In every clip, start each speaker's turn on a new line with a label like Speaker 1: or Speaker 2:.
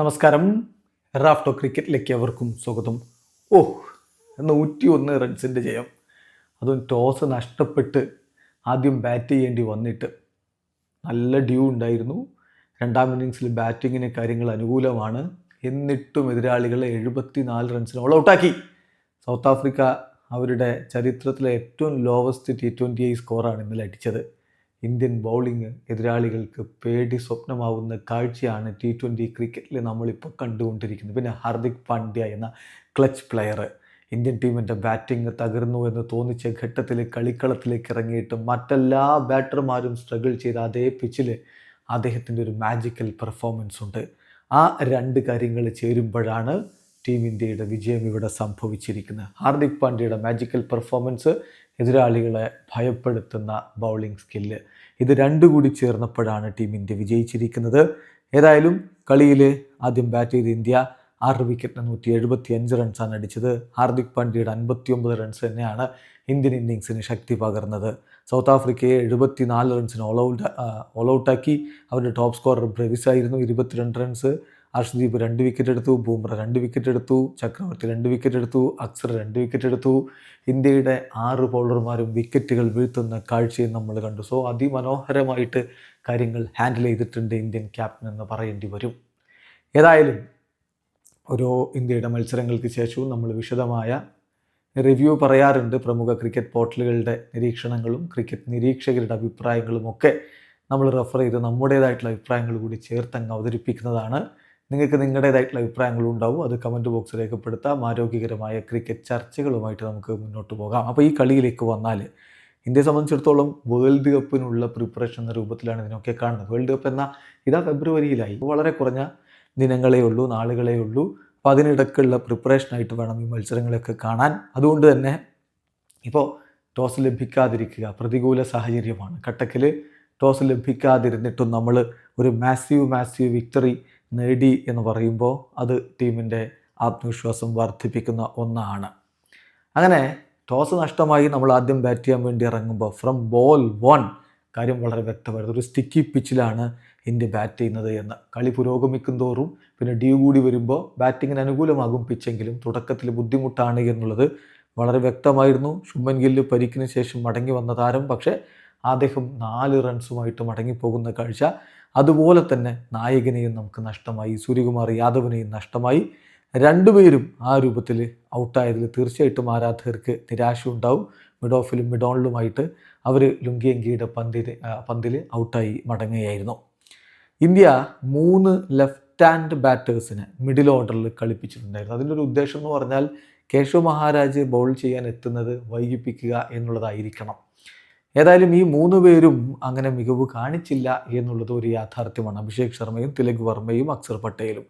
Speaker 1: നമസ്കാരം. റാഫ്റ്റോ ക്രിക്കറ്റിലേക്ക് അവർക്കും സ്വാഗതം. ഓ നൂറ്റി ഒന്ന് റൺസിന്റെ ജയം. അതും ടോസ് നഷ്ടപ്പെട്ട് ആദ്യം ബാറ്റ് ചെയ്യേണ്ടി വന്നിട്ട് നല്ല ഡ്യൂ ഉണ്ടായിരുന്നു. രണ്ടാം ഇന്നിങ്സിൽ ബാറ്റിങ്ങിന് കാര്യങ്ങൾ അനുകൂലമാണ്. എന്നിട്ടും എതിരാളികളെ എഴുപത്തി നാല് റൺസിന് ഓൾ ഔട്ടാക്കി സൗത്ത് ആഫ്രിക്ക അവരുടെ ചരിത്രത്തിലെ ഏറ്റവും ലോവസ്റ്റ് ടി ട്വന്റി ഐ സ്കോറാണ് ഇന്നലെ അടിച്ചത്. ഇന്ത്യൻ ബൗളിംഗ് എതിരാളികൾക്ക് പേടി സ്വപ്നമാവുന്ന കാഴ്ചയാണ് ടി ട്വന്റി ക്രിക്കറ്റിൽ നമ്മളിപ്പോൾ കണ്ടുകൊണ്ടിരിക്കുന്നത്. പിന്നെ ഹാർദിക് പാണ്ഡ്യ എന്ന ക്ലച്ച് പ്ലെയർ ഇന്ത്യൻ ടീമിന്റെ ബാറ്റിംഗ് തകർന്നു എന്ന് തോന്നിച്ച ഘട്ടത്തിൽ കളിക്കളത്തിലേക്ക് ഇറങ്ങിയിട്ട് മറ്റെല്ലാ ബാറ്റർമാരും സ്ട്രഗിൾ ചെയ്ത അതേ പിച്ചിൽ അദ്ദേഹത്തിന്റെ ഒരു മാജിക്കൽ പെർഫോമൻസ് ഉണ്ട്. ആ രണ്ട് കാര്യങ്ങൾ ചേരുമ്പോഴാണ് ടീം ഇന്ത്യയുടെ വിജയം ഇവിടെ സംഭവിച്ചിരിക്കുന്നത്. ഹാർദിക് പാണ്ഡ്യയുടെ മാജിക്കൽ പെർഫോമൻസ് എതിരാളികളെ ഭയപ്പെടുത്തുന്ന ബൗളിംഗ് സ്കില്ല്. ഇത് രണ്ടു കൂടി ചേർന്നപ്പോഴാണ് ടീം ഇന്ത്യ വിജയിച്ചിരിക്കുന്നത്. ഏതായാലും കളിയിൽ ആദ്യം ബാറ്റ് ചെയ്ത ഇന്ത്യ ആറ് വിക്കറ്റിന് നൂറ്റി എഴുപത്തി അഞ്ച് റൺസാണ് അടിച്ചത്. ഹാർദിക് പാണ്ഡ്യയുടെ അൻപത്തി ഒമ്പത് റൺസ് തന്നെയാണ് ഇന്ത്യൻ ഇന്നിങ്സിന് ശക്തി പകർന്നത്. സൗത്ത് ആഫ്രിക്കയെ എഴുപത്തി നാല് റൺസിന് ഓൾ ഔട്ട് ഓൾ ഔട്ടാക്കി അവരുടെ ടോപ്പ് സ്കോറർ ബ്രവിസ് ആയിരുന്നു ഇരുപത്തിരണ്ട് റൺസ് അർഷ്ദീപ് രണ്ട് വിക്കറ്റ് എടുത്തു ബൂംറ രണ്ട് വിക്കറ്റ് എടുത്തു ചക്രവർത്തി രണ്ട് വിക്കറ്റ് എടുത്തു അക്സർ രണ്ട് വിക്കറ്റ് എടുത്തു. ഇന്ത്യയുടെ ആറ് ബൗളർമാരും വിക്കറ്റുകൾ വീഴ്ത്തുന്ന കാഴ്ചയും നമ്മൾ കണ്ടു. സോ അതിമനോഹരമായിട്ട് കാര്യങ്ങൾ ഹാൻഡിൽ ചെയ്തിട്ടുണ്ട് ഇന്ത്യൻ ക്യാപ്റ്റൻ എന്ന് പറയേണ്ടി വരും. ഏതായാലും ഓരോ ഇന്ത്യയുടെ മത്സരങ്ങൾക്ക് ശേഷവും നമ്മൾ വിശദമായ റിവ്യൂ പറയാറുണ്ട്. പ്രമുഖ ക്രിക്കറ്റ് പോർട്ടലുകളുടെ നിരീക്ഷണങ്ങളും ക്രിക്കറ്റ് നിരീക്ഷകരുടെ അഭിപ്രായങ്ങളും ഒക്കെ നമ്മൾ റെഫർ ചെയ്ത് നമ്മുടേതായിട്ടുള്ള അഭിപ്രായങ്ങൾ കൂടി ചേർത്തങ്ങ് അവതരിപ്പിക്കുന്നതാണ്. നിങ്ങൾക്ക് നിങ്ങളുടേതായിട്ടുള്ള അഭിപ്രായങ്ങളും ഉണ്ടാവും അത് കമന്റ് ബോക്സ് രേഖപ്പെടുത്താം. ആരോഗ്യകരമായ ക്രിക്കറ്റ് ചർച്ചകളുമായിട്ട് നമുക്ക് മുന്നോട്ട് പോകാം. അപ്പോൾ ഈ കളിയിലേക്ക് വന്നാൽ ഇന്ത്യയെ സംബന്ധിച്ചിടത്തോളം വേൾഡ് കപ്പിനുള്ള പ്രിപ്പറേഷൻ എന്ന രൂപത്തിലാണ് ഇതിനൊക്കെ കാണുന്നത്. വേൾഡ് കപ്പ് എന്ന ഇതാ ഫെബ്രുവരിയിലായി. വളരെ കുറഞ്ഞ ദിനങ്ങളേ ഉള്ളൂ നാളുകളേ ഉള്ളൂ. അപ്പോൾ അതിനിടയ്ക്കുള്ള പ്രിപ്പറേഷനായിട്ട് വേണം ഈ മത്സരങ്ങളൊക്കെ കാണാൻ. അതുകൊണ്ട് തന്നെ ഇപ്പോൾ ടോസ് ലഭിക്കാതിരിക്കുക പ്രതികൂല സാഹചര്യമാണ്. കട്ടക്കിൽ ടോസ് ലഭിക്കാതിരുന്നിട്ടും നമ്മൾ ഒരു മാസീവ് മാസീവ് വിക്ടറി നേടി എന്ന് പറയുമ്പോൾ അത് ടീമിന്റെ ആത്മവിശ്വാസം വർദ്ധിപ്പിക്കുന്ന ഒന്നാണ്. അങ്ങനെ ടോസ് നഷ്ടമായി നമ്മൾ ആദ്യം ബാറ്റ് ചെയ്യാൻ വേണ്ടി ഇറങ്ങുമ്പോൾ ഫ്രം ബോൾ വൺ കാര്യം വളരെ വ്യക്തമായിരുന്നു. ഒരു സ്റ്റിക്കി പിച്ചിലാണ് ഇന്ത്യ ബാറ്റ് ചെയ്യുന്നത് എന്ന്. കളി പുരോഗമിക്കും തോറും പിന്നെ ഡ്യൂ കൂടി വരുമ്പോൾ ബാറ്റിങ്ങിന് അനുകൂലമാകും പിച്ചെങ്കിലും തുടക്കത്തിൽ ബുദ്ധിമുട്ടാണ് എന്നുള്ളത് വളരെ വ്യക്തമായിരുന്നു. ശുഭൻ ഗില്ല് പരിക്കിന് ശേഷം മടങ്ങി വന്ന താരം. പക്ഷേ അദ്ദേഹം നാല് റൺസുമായിട്ട് മടങ്ങിപ്പോകുന്ന കാഴ്ച. അതുപോലെ തന്നെ നായകനെയും നമുക്ക് നഷ്ടമായി സൂര്യകുമാർ യാദവിനെയും നഷ്ടമായി. രണ്ടുപേരും ആ രൂപത്തിൽ ഔട്ടായതിൽ തീർച്ചയായിട്ടും ആരാധകർക്ക് നിരാശ ഉണ്ടാവും മിഡ് ഓഫിലും മിഡ് ഓണിലുമായിട്ട് അവർ ലുങ്കിയങ്കിയുടെ പന്തിൽ പന്തിൽ ഔട്ടായി മടങ്ങുകയായിരുന്നു. ഇന്ത്യ മൂന്ന് ലെഫ്റ്റ് ഹാൻഡ് ബാറ്റേഴ്സിനെ മിഡിൽ ഓർഡറിൽ കളിപ്പിച്ചിട്ടുണ്ടായിരുന്നു. അതിന്റെ ഒരു ഉദ്ദേശം എന്ന് പറഞ്ഞാൽ കേശവ് മഹാരാജ് ബൗൾ ചെയ്യാൻ എത്തുന്നത് വൈകിപ്പിക്കുക എന്നുള്ളതായിരിക്കണം. ഏതായാലും ഈ മൂന്ന് പേരും അങ്ങനെ മികവ് കാണിച്ചില്ല എന്നുള്ളത് ഒരു യാഥാർത്ഥ്യമാണ്. അഭിഷേക് ശർമ്മയും തിലക് വർമ്മയും അക്സർ പട്ടേലും.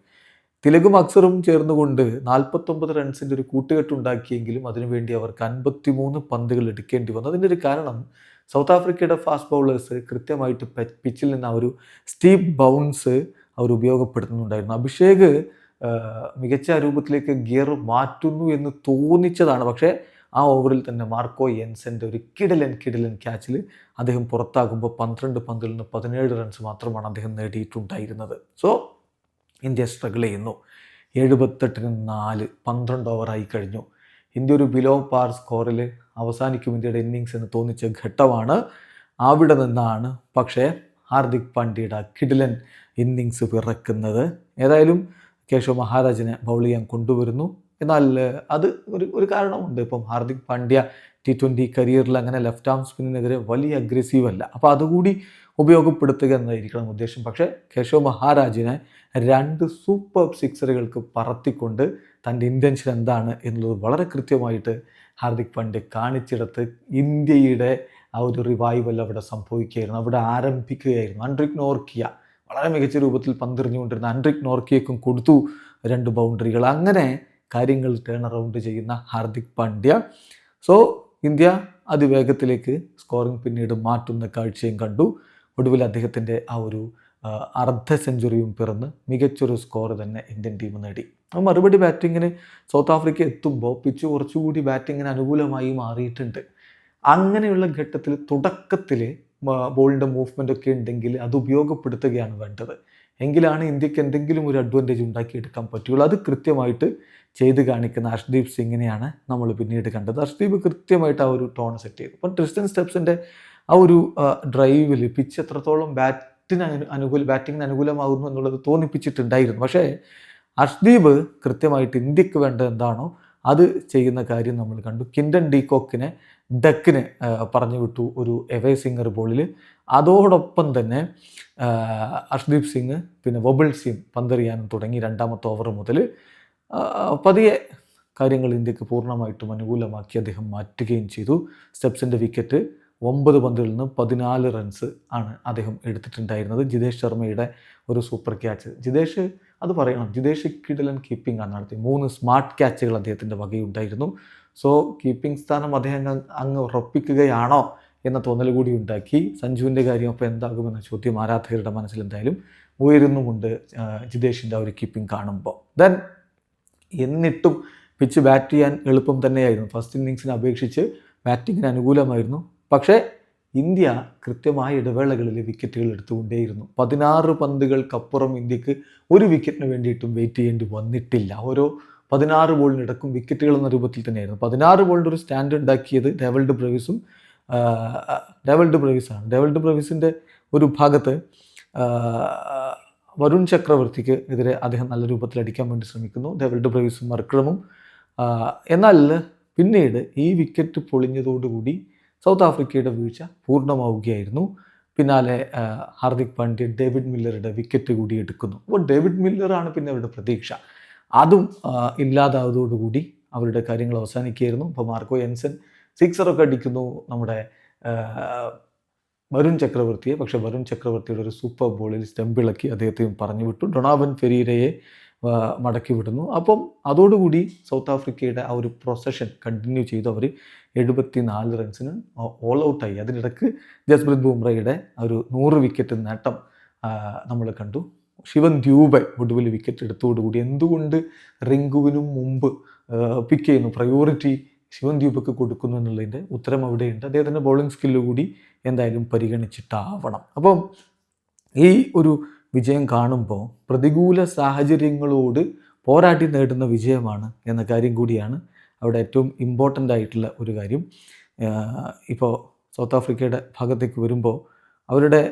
Speaker 1: തിലകും അക്സറും ചേർന്നുകൊണ്ട് നാൽപ്പത്തൊമ്പത് റൺസിന്റെ ഒരു കൂട്ടുകെട്ടുണ്ടാക്കിയെങ്കിലും അതിനുവേണ്ടി അവർക്ക് അൻപത്തിമൂന്ന് പന്തുകൾ എടുക്കേണ്ടി വന്നു. അതിന്റെ ഒരു കാരണം സൗത്ത് ആഫ്രിക്കയുടെ ഫാസ്റ്റ് ബൗളേഴ്സ് കൃത്യമായിട്ട് പിച്ചിൽ നിന്ന് ആ ഒരു സ്റ്റീപ്പ് ബൗൺസ് അവർ ഉപയോഗപ്പെടുത്തുന്നുണ്ടായിരുന്നു. അഭിഷേക് മികച്ച രൂപത്തിലേക്ക് ഗിയർ മാറ്റുന്നു എന്ന് തോന്നിച്ചതാണ്. പക്ഷേ ആ ഓവറിൽ തന്നെ മാർക്കോ യെൻസന്റെ ഒരു കിടലൻ കിടലൻ ക്യാച്ചിൽ അദ്ദേഹം പുറത്താകുമ്പോൾ പന്ത്രണ്ട് പന്തിൽ നിന്ന് പതിനേഴ് റൺസ് മാത്രമാണ് അദ്ദേഹം നേടിയിട്ടുണ്ടായിരുന്നത്. സോ ഇന്ത്യ സ്ട്രഗിൾ ചെയ്യുന്നു. എഴുപത്തെട്ടിന് നാല് പന്ത്രണ്ട് ഓവറായി കഴിഞ്ഞു. ഇന്ത്യ ഒരു ബിലോ പാർ സ്കോറിൽ അവസാനിക്കും ഇന്ത്യയുടെ ഇന്നിങ്സ് എന്ന് തോന്നിച്ച ഘട്ടമാണ്. അവിടെ നിന്നാണ് പക്ഷേ ഹാർദിക് പാണ്ഡ്യയുടെ കിഡിലൻ ഇന്നിങ്സ് പിറക്കുന്നത് ഏതായാലും കേശവ് മഹാരാജിനെ ബൗൾ ചെയ്യാൻ കൊണ്ടുവരുന്നു. എന്നാൽ അത് ഒരു ഒരു കാരണമുണ്ട്. ഇപ്പം ഹാർദിക് പാണ്ഡ്യ ടി ട്വന്റി കരിയറിൽ അങ്ങനെ ലെഫ്റ്റ് ആം സ്പിന്നിനെതിരെ വലിയ അഗ്രസീവ് അല്ല. അപ്പോൾ അതുകൂടി ഉപയോഗപ്പെടുത്തുക എന്നതായിരിക്കണം ഉദ്ദേശം. പക്ഷേ കേശവ് മഹാരാജിനെ രണ്ട് സൂപ്പർ സിക്സറുകൾക്ക് പറത്തിക്കൊണ്ട് തന്റെ ഇന്റൻഷൻ എന്താണ് എന്നുള്ളത് വളരെ കൃത്യമായിട്ട് ഹാർദിക് പാണ്ഡ്യ കാണിച്ചെടുത്ത് ഇന്ത്യയുടെ ആ ഒരു റിവൈവൽ അവിടെ സംഭവിക്കുകയായിരുന്നു. അവിടെ ആരംഭിക്കുകയായിരുന്നു. അൻഡ്രിക് നോർക്കിയ വളരെ മികച്ച രൂപത്തിൽ പന്തെറിഞ്ഞുകൊണ്ടിരുന്ന അൻഡ്രിക് നോർക്കിയക്കും കൊടുത്തു രണ്ട് ബൗണ്ടറികൾ അങ്ങനെ കാര്യങ്ങൾ ടേൺ അറൗണ്ട് ചെയ്യുന്ന ഹാർദിക് പാണ്ഡ്യ. സോ ഇന്ത്യ അതിവേഗത്തിലേക്ക് സ്കോറിംഗ് പിന്നീട് മാറ്റുന്ന കാഴ്ചയും കണ്ടു. ഒടുവിൽ അദ്ദേഹത്തിന്റെ ആ ഒരു അർദ്ധ സെഞ്ചുറിയും പിറന്ന് മികച്ചൊരു സ്കോർ തന്നെ ഇന്ത്യൻ ടീം നേടി. ആ മറുപടി ബാറ്റിങ്ങിന് സൗത്ത് ആഫ്രിക്ക എത്തുമ്പോൾ പിച്ച് കുറച്ചുകൂടി ബാറ്റിങ്ങിന് അനുകൂലമായി മാറിയിട്ടുണ്ട്. അങ്ങനെയുള്ള ഘട്ടത്തിൽ തുടക്കത്തിൽ ബോളിന്റെ മൂവ്മെന്റ് ഒക്കെ ഉണ്ടെങ്കിൽ അത് ഉപയോഗപ്പെടുത്തുകയാണ് വേണ്ടത്. എങ്കിലാണ് ഇന്ത്യയ്ക്ക് എന്തെങ്കിലും ഒരു അഡ്വാന്റേജ് ഉണ്ടാക്കിയെടുക്കാൻ പറ്റുള്ളൂ അത് കൃത്യമായിട്ട് ചെയ്ത് കാണിക്കുന്ന ഹർഷ്ദീപ് സിംഗിനെയാണ് നമ്മൾ പിന്നീട് കണ്ടത്. ഹർഷ്ദീപ് കൃത്യമായിട്ട് ആ ഒരു ടോൺ സെറ്റ് ചെയ്തു. അപ്പം ട്രിസ്റ്റൻ സ്റ്റെപ്സിന്റെ ആ ഒരു ഡ്രൈവിൽ പിച്ച് എത്രത്തോളം ബാറ്റിന് അനു അനുകൂല ബാറ്റിങ്ങിന് അനുകൂലമാകുന്നു എന്നുള്ളത് തോന്നിപ്പിച്ചിട്ടുണ്ടായിരുന്നു. പക്ഷേ ഹർഷ്ദീപ് കൃത്യമായിട്ട് ഇന്ത്യയ്ക്ക് വേണ്ട എന്താണോ അത് ചെയ്യുന്ന കാര്യം നമ്മൾ കണ്ടു. കിൻഡൻ ഡീകോക്കിനെ ഡക്കിന് പറഞ്ഞു വിട്ടു ഒരു എവേ സിംഗർ ബോളിൽ അതോടൊപ്പം തന്നെ ഹർഷ്ദീപ് സിംഗ് പിന്നെ വബിൾ സിംഗ് പന്തെറിയാനും തുടങ്ങി രണ്ടാമത്തെ ഓവർ മുതൽ പതിയെ കാര്യങ്ങൾ ഇന്ത്യയ്ക്ക് പൂർണമായിട്ടും അനുകൂലമാക്കി അദ്ദേഹം മാറ്റുകയും ചെയ്തു. സ്റ്റെപ്സിന്റെ വിക്കറ്റ് ഒമ്പത് പന്തുകളിൽ നിന്ന് പതിനാല് റൺസ് ആണ് അദ്ദേഹം എടുത്തിട്ടുണ്ടായിരുന്നത്. ജിതേഷ് ശർമ്മയുടെ ഒരു സൂപ്പർ ക്യാച്ച് ജിതേഷ് അത് പറയണം ജിതേഷ് കിടലൻ കീപ്പിംഗ് ആണ് നടത്തി മൂന്ന് സ്മാർട്ട് ക്യാച്ചുകൾ അദ്ദേഹത്തിന്റെ വകയുണ്ടായിരുന്നു. സോ കീപ്പിംഗ് സ്ഥാനം അദ്ദേഹം അങ്ങ് ഉറപ്പിക്കുകയാണോ എന്ന തോന്നൽ കൂടി ഉണ്ടാക്കി. സഞ്ജുവിന്റെ കാര്യം അപ്പോൾ എന്താകുമെന്ന ചോദ്യം ആരാധകരുടെ മനസ്സിൽ എന്തായാലും ഉയരുന്നുമുണ്ട് ജിതേഷിന്റെ ഒരു കീപ്പിംഗ് കാണുമ്പോൾ. ദെൻ എന്നിട്ടും പിച്ച് ബാറ്റ് ചെയ്യാൻ എളുപ്പം തന്നെയായിരുന്നു. ഫസ്റ്റ് ഇന്നിങ്സിനെ അപേക്ഷിച്ച് ബാറ്റിങ്ങിന് അനുകൂലമായിരുന്നു. പക്ഷേ ഇന്ത്യ കൃത്യമായ ഇടവേളകളിൽ വിക്കറ്റുകൾ എടുത്തുകൊണ്ടേയിരുന്നു. പതിനാറ് പന്തുകൾക്കപ്പുറം ഇന്ത്യയ്ക്ക് ഒരു വിക്കറ്റിന് വേണ്ടിയിട്ടും വെയിറ്റ് ചെയ്യേണ്ടി വന്നിട്ടില്ല. ഓരോ പതിനാറ് ബോളിനിടക്കും വിക്കറ്റുകൾ എന്ന രൂപത്തിൽ തന്നെയായിരുന്നു. പതിനാറ് ബോളിന്റെ ഒരു സ്റ്റാൻഡ് ഉണ്ടാക്കിയത് ഡെവൽഡ് ബ്രവിസും ഡെവൽഡ് ബ്രവിസാണ് ഡെവൽഡ് ബ്രവിസിന്റെ ഒരു ഭാഗത്ത് വരുൺ ചക്രവർത്തിക്ക് എതിരെ അദ്ദേഹം നല്ല രൂപത്തിൽ അടിക്കാൻ വേണ്ടി ശ്രമിക്കുന്നു. ഡെവൽഡ് ബ്രവിസും മർക്രമും എന്നാൽ പിന്നീട് ഈ വിക്കറ്റ് പൊളിഞ്ഞതോടുകൂടി സൗത്ത് ആഫ്രിക്കയുടെ വീഴ്ച പൂർണമാവുകയായിരുന്നു. പിന്നാലെ ഹാർദിക് പാണ്ഡ്യ ഡേവിഡ് മില്ലറുടെ വിക്കറ്റ് കൂടി എടുക്കുന്നു. അപ്പോൾ ഡേവിഡ് മില്ലറാണ് പിന്നെ അവരുടെ പ്രതീക്ഷ. അതും ഇല്ലാതാവതോടുകൂടി അവരുടെ കാര്യങ്ങൾ അവസാനിക്കുകയായിരുന്നു. ഇപ്പോൾ മാർക്കോ എൻസൻ സിക്സറൊക്കെ അടിക്കുന്നു നമ്മുടെ വരുൺ ചക്രവർത്തിയെ പക്ഷേ വരുൺ ചക്രവർത്തിയുടെ ഒരു സൂപ്പർ ബോളിൽ സ്റ്റമ്പിളക്കി അദ്ദേഹത്തെയും പറഞ്ഞു വിട്ടു. ഡൊണാവൻ ഫെരീരയെ മടക്കി വിടുന്നു. അപ്പം അതോടുകൂടി സൗത്ത് ആഫ്രിക്കയുടെ ആ ഒരു പ്രൊസഷൻ കണ്ടിന്യൂ ചെയ്തു. അവർ എഴുപത്തി നാല് റൺസിന് ഓൾ ഔട്ടായി അതിനിടക്ക് ജസ്പ്രീത് ബുംറയുടെ ഒരു നൂറ് വിക്കറ്റ് നേട്ടം നമ്മൾ കണ്ടു. ശിവൻ ദ്യൂബെ ഒടുവിൽ വിക്കറ്റ് എടുത്തോടുകൂടി എന്തുകൊണ്ട് റിങ്കുവിനും മുമ്പ് പിക്ക് ചെയ്യുന്നു? പ്രയോറിറ്റി ശിവൻ ദ്യൂബക്ക് കൊടുക്കുന്നു എന്നുള്ളതിന്റെ ഉത്തരം അവിടെയുണ്ട്. അദ്ദേഹത്തിന്റെ ബൗളിംഗ് സ്കില്ല് കൂടി എന്തായാലും പരിഗണിച്ചിട്ടാവണം. അപ്പം ഈ ഒരു വിജയം കാണുമ്പോൾ പ്രതികൂല സാഹചര്യങ്ങളോട് പോരാട്ടി നേടുന്ന വിജയമാണ് എന്ന കാര്യം കൂടിയാണ് അവിടെ ഏറ്റവും ഇമ്പോർട്ടന്റ് ആയിട്ടുള്ള ഒരു കാര്യം. ഇപ്പോൾ സൗത്ത് ആഫ്രിക്കയുടെ ഭാഗത്തേക്ക് വരുമ്പോൾ അവരുടെ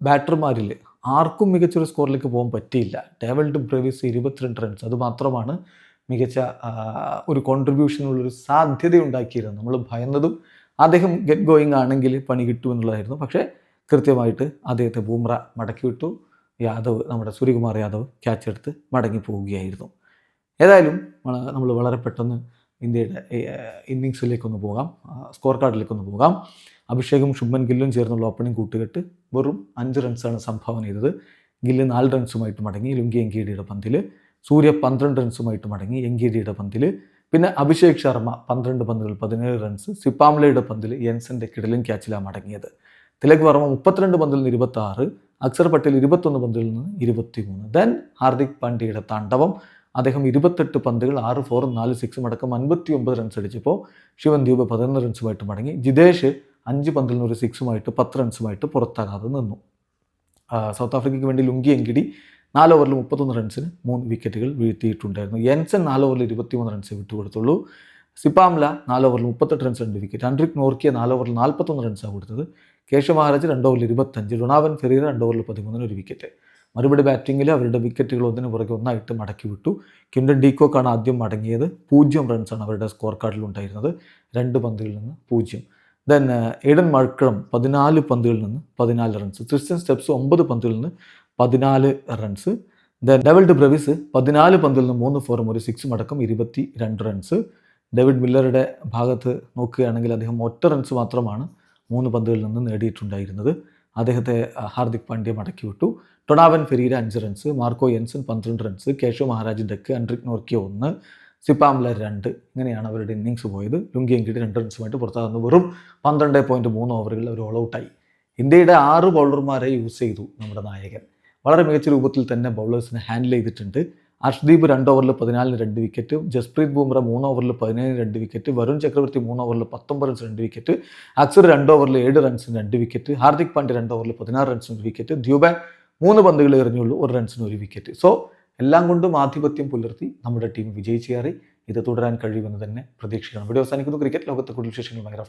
Speaker 1: ബാറ്റർമാരിൽ ആർക്കും മികച്ചൊരു സ്കോറിലേക്ക് പോകാൻ പറ്റിയില്ല. ഡേവൽഡ് ബ്രേവിസ് ഇരുപത്തിരണ്ട് റൺസ് അത് മാത്രമാണ് മികച്ച ഒരു കോൺട്രിബ്യൂഷനുള്ളൊരു സാധ്യത ഉണ്ടാക്കിയിരുന്നത്. നമ്മൾ ഭയന്നതും അദ്ദേഹം ഗെറ്റ് ഗോയിങ് ആണെങ്കിൽ പണി കിട്ടുമെന്നുള്ളതായിരുന്നു പക്ഷേ കൃത്യമായിട്ട് അദ്ദേഹത്തെ ബൂമ്ര മടക്കി വിട്ടു. യാദവ് നമ്മുടെ സൂര്യകുമാർ യാദവ് ക്യാച്ച് എടുത്ത് മടങ്ങി പോവുകയായിരുന്നു. ഏതായാലും നമ്മൾ വളരെ പെട്ടെന്ന് ഇന്ത്യയുടെ ഇന്നിങ്സിലേക്കൊന്ന് പോകാം. സ്കോർ കാർഡിലേക്കൊന്ന് പോകാം. അഭിഷേകും ശുഭൻ ഗില്ലും ചേർന്നുള്ള ഓപ്പണിംഗ് കൂട്ടുകെട്ട് വെറും അഞ്ച് റൺസാണ് സംഭാവന ചെയ്തത്. ഗില്ല് നാല് റൺസുമായിട്ട് മടങ്ങി. ലുങ്കി എങ്കിയുടെ പന്തിൽ സൂര്യ പന്ത്രണ്ട് റൺസുമായിട്ട് മടങ്ങി എങ്കിയുടെ പന്തിൽ പിന്നെ അഭിഷേക് ശർമ്മ പന്ത്രണ്ട് പന്തുകൾ പതിനേഴ് റൺസ് സിപ്പാംലയുടെ പന്തിൽ യെൻസന്റെ കിടലും ക്യാച്ചിലാണ് മടങ്ങിയത് തിലക് വർമ്മ മുപ്പത്തിരണ്ട് പന്തിൽ നിന്ന് ഇരുപത്തി ആറ് അക്സർ പട്ടേൽ ഇരുപത്തൊന്ന് പന്തിൽ നിന്ന് ഇരുപത്തി മൂന്ന് ദെൻ ഹാർദിക് പാണ്ഡ്യയുടെ താണ്ഡവം. അദ്ദേഹം ഇരുപത്തെട്ട് പന്തുകൾ ആറ് ഫോറും നാല് സിക്സും അടക്കം അൻപത്തി ഒമ്പത് റൺസ് അടിച്ചപ്പോൾ ശിവൻ ദ്വീപ് പതിനൊന്ന് റൺസുമായിട്ട് മടങ്ങി ജിതേഷ് അഞ്ച് പന്തിൽ നിന്ന് ഒരു സിക്സുമായിട്ട് പത്ത് റൺസുമായിട്ട് പുറത്താകാതെ നിന്നു. സൗത്ത് ആഫ്രിക്കയ്ക്ക് വേണ്ടി ലുങ്കി എങ്കിടി നാല് ഓവറിൽ മുപ്പത്തൊന്ന് റൺസിന് മൂന്ന് വിക്കറ്റുകൾ വീഴ്ത്തിയിട്ടുണ്ടായിരുന്നു. യെൻസൺ നാല് ഓവറിൽ ഇരുപത്തിമൂന്ന് റൺസ് വിട്ടുകൊടുത്തുള്ളൂ. സിപ്പാംല നാല് ഓവറിൽ മുപ്പത്തെട്ട് റൺസ് രണ്ട് വിക്കറ്റ്. അൻഡ്രിക് നോർക്കിയ നാല് ഓവറിൽ നാൽപ്പത്തൊന്ന് റൺസാണ് കൊടുത്തത്. കേശവ മഹാരാജ് രണ്ട് ഓവറിൽ ഇരുപത്തഞ്ച് ഡൊണാവൻ ഫെറീറ രണ്ട് ഓവറിൽ പതിമൂന്നിന് ഒരു വിക്കറ്റ്. മറുപടി ബാറ്റിങ്ങിൽ അവരുടെ വിക്കറ്റുകൾ ഒന്നിനു പുറകെ ഒന്നായിട്ട് മടക്കി വിട്ടു. കിൻഡൻ ഡീക്കോക്കാണ് ആദ്യം മടങ്ങിയത്. പൂജ്യം റൺസാണ് അവരുടെ സ്കോർ കാർഡിൽ ഉണ്ടായിരുന്നത്. രണ്ട് പന്തുകളിൽ നിന്ന് പൂജ്യം. ദെൻ എഡൻ മഴക്കളം പതിനാല് പന്തുകളിൽ നിന്ന് പതിനാല് റൺസ്. ക്രിസ്ത്യൻ സ്റ്റെപ്സ് ഒമ്പത് പന്തുകളിൽ നിന്ന് പതിനാല് റൺസ് ദ ഡെവൽഡ് ബ്രവിസ് പതിനാല് പന്തിൽ നിന്ന് മൂന്ന് ഫോറും ഒരു സിക്സും അടക്കം ഇരുപത്തി രണ്ട് റൺസ് ഡേവിഡ് മില്ലറുടെ ഭാഗത്ത് നോക്കുകയാണെങ്കിൽ അദ്ദേഹം ഒറ്റ റൺസ് മാത്രമാണ് മൂന്ന് പന്തുകളിൽ നിന്ന് നേടിയിട്ടുണ്ടായിരുന്നത്. അദ്ദേഹത്തെ ഹാർദിക് പാണ്ഡ്യ മടക്കി വിട്ടു. ടൊണാവൻ ഫെരീര അഞ്ച് റൺസ് മാർക്കോ യെൻസൺ പന്ത്രണ്ട് runs Keshav Maharaj duck Anrich Nortje ഒന്ന് സിപ്പാംല രണ്ട്. ഇങ്ങനെയാണ് അവരുടെ ഇന്നിങ്സ് പോയത്. ലുങ്കി എങ്കിട്ട് രണ്ട് റൺസുമായിട്ട് പുറത്താകുന്നു. വെറും പന്ത്രണ്ട് പോയിന്റ് മൂന്ന് ഓവറുകളിൽ അവർ ഓൾ ഔട്ടായി ഇന്ത്യയുടെ ആറ് ബൗളർമാരെ യൂസ് ചെയ്തു നമ്മുടെ നായകൻ. വളരെ മികച്ച രൂപത്തിൽ തന്നെ ബൗളേഴ്സിനെ ഹാൻഡിൽ ചെയ്തിട്ടുണ്ട്. അർഷ്ദീപ് രണ്ട് ഓവറിൽ പതിനാലിന് രണ്ട് വിക്കറ്റ് ജസ്പ്രീത് ബുംറ മൂന്ന് ഓവറിൽ പതിനേഴിന് രണ്ട് വിക്കറ്റ് വരുൺ ചക്രവർത്തി മൂന്ന് ഓവറിൽ പത്തൊമ്പത് റൺസ് രണ്ട് വിക്കറ്റ് അക്സർ രണ്ട് ഓവറിൽ ഏഴ് റൺസിന് രണ്ട് വിക്കറ്റ് ഹാർദിക് പാണ്ഡ്യ രണ്ട് ഓവറിൽ പതിനാറ് റൺസിന് ഒരു വിക്കറ്റ് ദ്യൂബെ മൂന്ന് പന്തുകൾ എറിഞ്ഞുള്ളൂ ഒരു റൺസിന് ഒരു വിക്കറ്റ് സോ എല്ലാം കൊണ്ടും ആധിപത്യം പുലർത്തി നമ്മുടെ ടീം വിജയിച്ചേറി ഇത് തുടരാൻ കഴിയുമെന്ന് തന്നെ പ്രതീക്ഷിക്കണം. വീഡിയോ അവസാനിക്കുന്നു. ക്രിക്കറ്റ് ലോകത്തെ കൂടുതൽ വിശേഷങ്ങൾ ഭയങ്കര